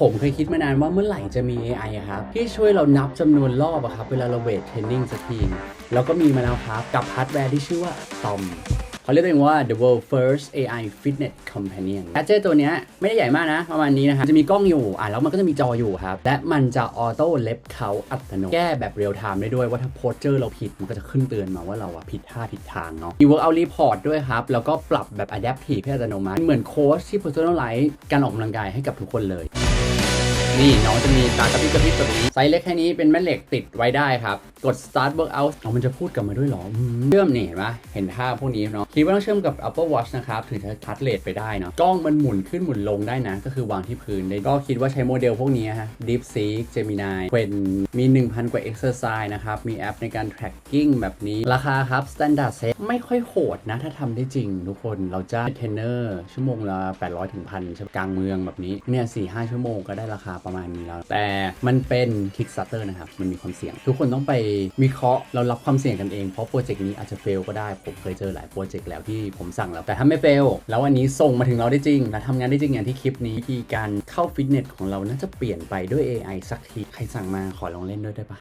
ผมเคยคิดมานานว่าเมื่อไหร่จะมี AI อะครับที่ช่วยเรานับจำนวนรอบอะครับเวลาเราเวทเทรนนิ่งสักทีแล้วก็มีมาแล้วครับกับฮาร์ดแวร์ที่ชื่อว่า TOM เขาเรียกตัวเองว่า the world first AI fitness companion แอดเจตัวนี้ไม่ได้ใหญ่มากนะ ประมาณนี้นะครับ จะมีกล้องอยู่ อะ แล้วมันก็จะมีจออยู่ครับ และมันจะออโต้เล็บเขาอัตโนมัติ แก้แบบเรียลไทม์ได้ด้วยว่าถ้าโพสเจอร์เราผิด มันก็จะขึ้นเตือนมาว่าเราอะผิดท่าผิดทางเนาะ มี workout report ด้วยครับ แล้วก็ปรับแบบ adaptive ให้อัตโนมัติ เหมือนโค้ชที่ personalize การออกกำลังกายให้กับทุกคนเลย นี่น้องจะมีตากระพริบกระพริบแบบนี้ไซส์เล็กแค่นี้เป็นแม่เหล็กติดไว้ได้ครับ กด start workout อ๋อมันจะพูดกลับมาด้วยหรออเชื่อมนี่เห็นปะเห็นท่าพวกนี้เนาะคิดว่าต้องเชื่อมกับ Apple Watch นะครับถึงจะทัดเลทไปได้เนาะกล้องมันหมุนขึ้นหมุนลงได้นะ ก็คือวางที่พื้นได้ก็คิดว่าใช้โมเดลพวกนี้ฮะ DeepSeek Gemini เป็นมี 1,000 กว่า exercise นะครับมีแอปในการ tracking แบบนี้ราคาครับ standard set ไม่ค่อยโหดนะ ถ้าทำได้จริงทุกคนเราจ้างเทรนเนอร์ชั่วโมงละ800ถึงพันกลางเมืองแบบนี้เนี่ย4-5ชั่วโมงก็ได้ราคาประมาณนี้แล้ว แต่มันเป็น Kickstarter นะครับ มันมีความเสี่ยง ทุกคนต้องไปวิเคราะห์เรารับความเสี่ยงกันเอง เพราะโปรเจกต์นี้อาจจะเฟลก็ได้ ผมเคยเจอหลายโปรเจกต์แล้วที่ผมสั่งแล้ว แต่ถ้าไม่เฟลแล้ววันนี้ส่งมาถึงเราได้จริง และทำงานได้จริงอย่างที่คลิปนี้วิธีการเข้าฟิตเนสของเราน่าจะเปลี่ยนไปด้วย AI สักที ใครสั่งมาขอลองเล่นด้วยได้ปะ